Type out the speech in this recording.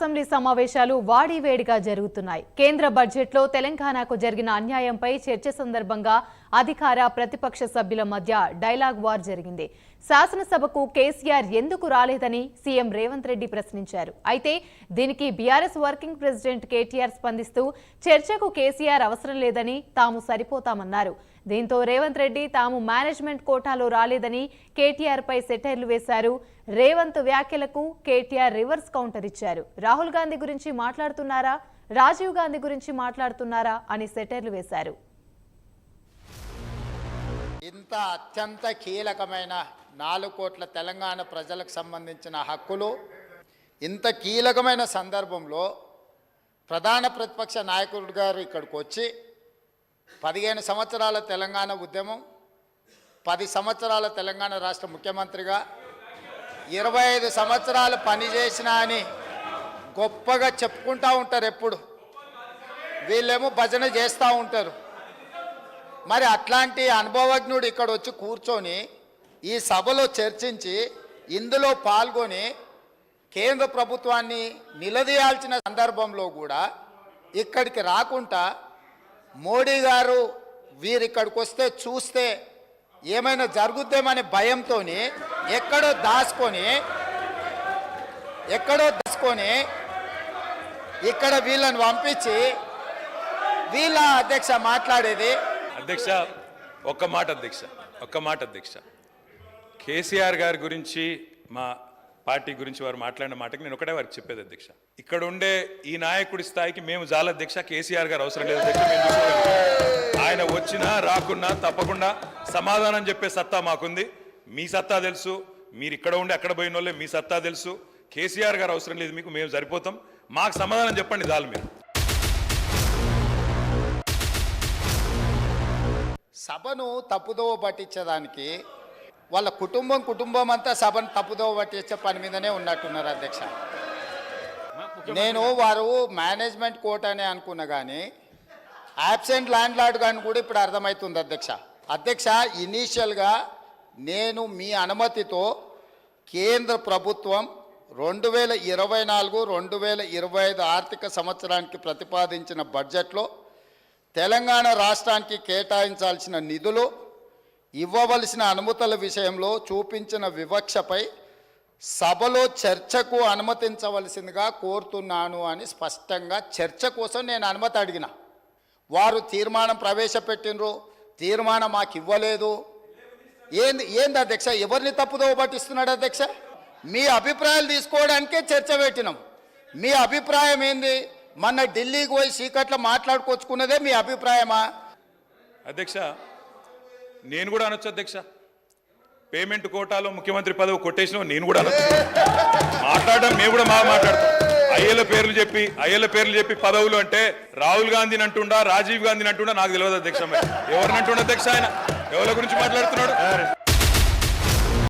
Assembly సమావేశాలు వాడివేడిగా జరుగుతున్నాయి. కేంద్ర బడ్జెట్లో తెలంగాణకు జరిగిన అన్యాయంపై చర్చ సందర్భంగా అధికార ప్రతిపక్ష సభ్యుల మధ్య డైలాగ్ వార్ జరిగింది. శాసనసభకు కేసీఆర్ ఎందుకు రాలేదని సీఎం రేవంత్ రెడ్డి ప్రశ్నించారు. అయితే దీనికి బీఆర్ఎస్ వర్కింగ్ ప్రెసిడెంట్ కేటీఆర్ స్పందిస్తూ చర్చకు కేసీఆర్ అవసరం లేదని తాము సరిపోతామన్నారు. దీంతో రేవంత్ రెడ్డి తాము మేనేజ్మెంట్ కోటాలో రాలేదని కేటీఆర్ పై సెటైర్లు వేశారు. రేవంత్ వ్యాఖ్యలకు కేటీఆర్ రివర్స్ కౌంటర్ ఇచ్చారు. రాహుల్ గాంధీ గురించి మాట్లాడుతున్నారా? రాజీవ్ గాంధీ గురించి మాట్లాడుతున్నారా? అని సెటైర్లు వేశారు. ఇంత అత్యంత కీలకమైన నాలుగు కోట్ల తెలంగాణ ప్రజలకు సంబంధించిన హక్కులు ఇంత కీలకమైన సందర్భంలో ప్రధాన ప్రతిపక్ష నాయకుడు గారు ఇక్కడికి వచ్చి పదిహేను సంవత్సరాల తెలంగాణ ఉద్యమం పది సంవత్సరాల తెలంగాణ రాష్ట్ర ముఖ్యమంత్రిగా ఇరవై ఐదు సంవత్సరాలు పనిచేసిన అని గొప్పగా చెప్పుకుంటూ ఉంటారు ఎప్పుడు. వీళ్ళేమో భజన చేస్తూ ఉంటారు. మరి అట్లాంటి అనుభవజ్ఞుడు ఇక్కడ వచ్చి కూర్చొని ఈ సభలో చర్చించి ఇందులో పాల్గొని కేంద్ర ప్రభుత్వాన్ని నిలదీయాల్సిన సందర్భంలో కూడా ఇక్కడికి రాకుండా మోడీ గారు వీరిక్కడికి వస్తే చూస్తే ఏమైనా జరుగుద్దేమనే భయంతో ఎక్కడో దాచుకొని ఎక్కడో దాచుకొని ఇక్కడ వీళ్ళని పంపించి వీళ్ళ అధ్యక్ష మాట్లాడేది. అధ్యక్ష ఒక్క మాట అధ్యక్ష ఒక్క మాట అధ్యక్ష. కేసీఆర్ గారి గురించి మా పార్టీ గురించి వారు మాట్లాడిన మాటకి నేను ఒకటే వారికి చెప్పేది అధ్యక్ష. ఇక్కడ ఉండే ఈ నాయకుడి స్థాయికి మేము జాల అధ్యక్ష కేసీఆర్ గారు అవసరం లేదు అధ్యక్ష. ఆయన వచ్చినా రాకున్నా తప్పకుండా సమాధానం చెప్పే సత్తా మాకుంది. మీ సత్తా తెలుసు. మీరు ఇక్కడ ఉండి అక్కడ పోయిన వాళ్ళే మీ సత్తా తెలుసు. కేసీఆర్ గారు అవసరం లేదు మీకు మేము సరిపోతాం. మాకు సమాధానం చెప్పండి దాని మీరు. సభను తప్పుదోవ పట్టించడానికి వాళ్ళ కుటుంబం కుటుంబం అంతా సభను తప్పుదోవ పట్టించే పని మీదనే ఉన్నట్టున్నారు అధ్యక్ష. నేను వారు మేనేజ్మెంట్ కోర్ట్ అనే అనుకున్నా కానీ యాబ్సెంట్ ల్యాండ్ లార్డ్ కానీ కూడా ఇప్పుడు అర్థమవుతుంది అధ్యక్ష. అధ్యక్ష ఇనీషియల్గా నేను మీ అనుమతితో కేంద్ర ప్రభుత్వం రెండు వేల ఇరవై నాలుగు రెండు వేల ఇరవై ఐదు ఆర్థిక సంవత్సరానికి ప్రతిపాదించిన బడ్జెట్లో తెలంగాణ రాష్ట్రానికి కేటాయించాల్సిన నిధులు ఇవ్వవలసిన అనుమతుల విషయంలో చూపించిన వివక్షపై సభలో చర్చకు అనుమతించవలసిందిగా కోరుతున్నాను అని స్పష్టంగా చర్చ కోసం నేను అనుమతి అడిగిన. వారు తీర్మానం ప్రవేశపెట్టినరు తీర్మానం మాకు ఇవ్వలేదు ఏంది ఏంది అధ్యక్ష? ఎవరిని తప్పుదో పట్టిస్తున్నాడు అధ్యక్ష? మీ అభిప్రాయాలు తీసుకోవడానికే చర్చ పెట్టినాం. మీ అభిప్రాయం ఏంది? మొన్న ఢిల్లీకి పోయి సీకట్లో మాట్లాడుకొచ్చుకున్నదే మీ అభిప్రాయమా? అధ్యక్ష నేను కూడా అనొచ్చు అధ్యక్ష. పేమెంట్ కోటాలో ముఖ్యమంత్రి పదవి కొట్టేసిన నేను కూడా అనొచ్చు. మాట్లాడడం మేము కూడా మాట్లాడతాం. అయ్యల పేర్లు చెప్పి అయ్యల పేర్లు చెప్పి పదవులు అంటే రాహుల్ గాంధీని అంటుండా రాజీవ్ గాంధీని అంటుండా నాకు తెలియదు అధ్యక్ష మరి ఎవరిని అంటుండ అధ్యక్ష ఆయన? ఎవరి గురించి మాట్లాడుతున్నాడు?